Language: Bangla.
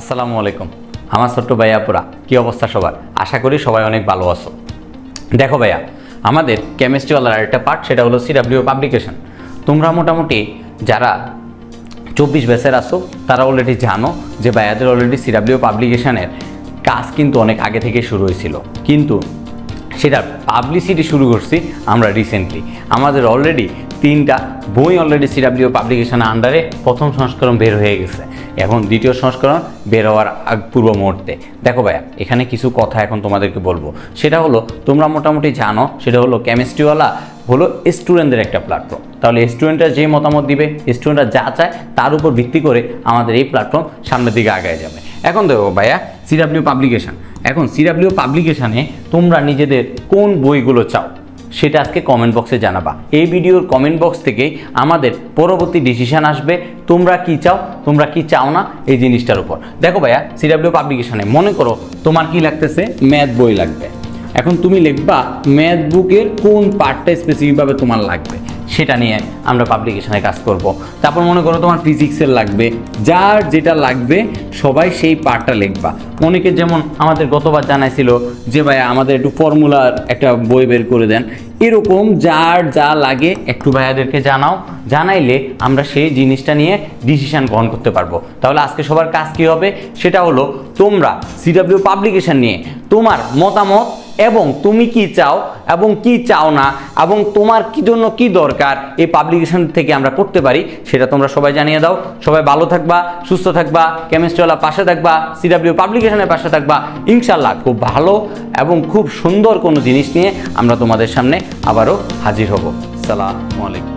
আসসালামু আলাইকুম। আমার ছোট্ট ভাইয়া ভাইয়াপুরা কী অবস্থা সবার? আশা করি সবাই অনেক ভালো আছো। দেখো ভাইয়া, আমাদের কেমিস্ট্রিওয়ালার একটা পার্ট সেটা হলো সিডাব্লিউ পাবলিকেশন তোমরা মোটামুটি যারা চব্বিশ ব্যাচের আসো তারা অলরেডি জানো যে ভাইয়াদের অলরেডি সিডাব্লিউ পাবলিকেশনের কাজ কিন্তু অনেক আগে থেকে শুরু হয়েছিল। কিন্তু সেটার পাবলিসিটি শুরু করছি আমরা রিসেন্টলি আমাদের অলরেডি তিনটা বই অলরেডি সিডাব্লিউ পাবলিকেশনের আন্ডারে প্রথম সংস্করণ বের হয়ে গেছে এখন দ্বিতীয় সংস্করণ বের হওয়ার আগ পূর্ব মুহূর্তে। দেখো ভাইয়া, এখানে কিছু কথা এখন তোমাদেরকে বলব। সেটা হলো, তোমরা মোটামুটি জানো, সেটা হলো কেমিস্ট্রিওয়ালা হলো স্টুডেন্টদের একটা প্ল্যাটফর্ম তাহলে স্টুডেন্টরা যে মতামত দিবে স্টুডেন্টরা যা চায়, তার উপর ভিত্তি করে আমাদের এই প্ল্যাটফর্ম সামনের দিকে আগায় যাবে। এখন দেখো ভাইয়া সিডাব্লিউ পাবলিকেশন এখন সিডাব্লিউ পাবলিকেশানে তোমরা নিজেদের কোন বইগুলো চাও? সেটা আজকে কমেন্ট বক্সে জানাবা। এই ভিডিওর কমেন্ট বক্স থেকেই আমাদের পরবর্তী ডিসিশান আসবে, তোমরা কি চাও, তোমরা কি চাও না এই জিনিসটার উপর। দেখো ভাইয়া সিডাব্লিউ পাবলিকেশনে মনে করো তোমার কি লাগতেছে? ম্যাথ বই লাগবে। এখন তুমি লিখবা ম্যাথ বুকের কোন পার্টটা স্পেসিফিকভাবে তোমার লাগবে। সেটা নিয়ে আমরা পাবলিকেশনে কাজ করব। তারপর মনে করো তোমার ফিজিক্সের লাগবে। যার যেটা লাগবে, সবাই সেই পার্টটা লিখবা। অনেকে যেমন আমাদের গতবার জানাইছিল যে, ভাই, আমাদের একটু ফর্মুলার একটা বই বের করে দেন। এরকম যার যা লাগে, একটু ভাইয়াদেরকে জানাও। জানাইলে আমরা সেই জিনিসটা নিয়ে ডিসিশন গ্রহণ করতে পারব। তাহলে আজকে সবার কাজ কী হবে? সেটা হলো তোমরা সিডাব্লিউ পাবলিকেশন নিয়ে তোমার মতামত এবং তুমি কি চাও এবং কি চাও না এবং তোমার কি জন্য কি দরকার এই পাবলিকেশন থেকে আমরা করতে পারি, সেটা তোমরা সবাই জানিয়ে দাও। সবাই ভালো থাকবা, সুস্থ থাকবা কেমিস্ট্রিওয়ালা পাশে থাকবা সিডাব্লিউ পাবলিকেশনের পাশে থাকবা। ইনশাল্লাহ খুব ভালো এবং খুব সুন্দর কোনো জিনিস নিয়ে আমরা তোমাদের সামনে আবারও হাজির হব। সালামু আলাইকুম।